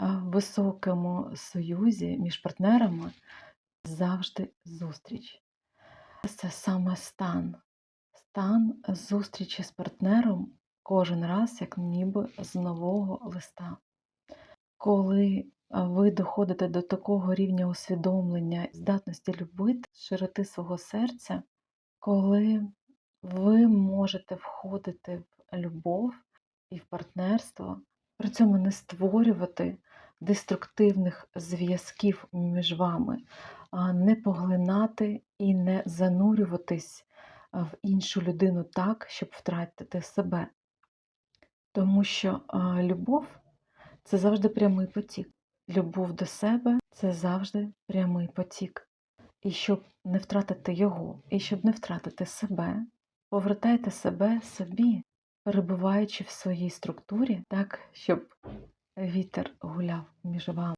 високому союзі між партнерами завжди зустріч. Це саме стан. Стан зустрічі з партнером кожен раз, як ніби з нового листа. Коли ви доходите до такого рівня усвідомлення, здатності любити, широти свого серця, коли ви можете входити в любов і в партнерство, при цьому не створювати деструктивних зв'язків між вами, не поглинати і не занурюватись в іншу людину так, щоб втратити себе. Тому що любов це завжди прямий потік. Любов до себе це завжди прямий потік. І щоб не втратити його, і щоб не втратити себе, повертайте себе собі, перебуваючи в своїй структурі так, щоб вітер гуляв між вами.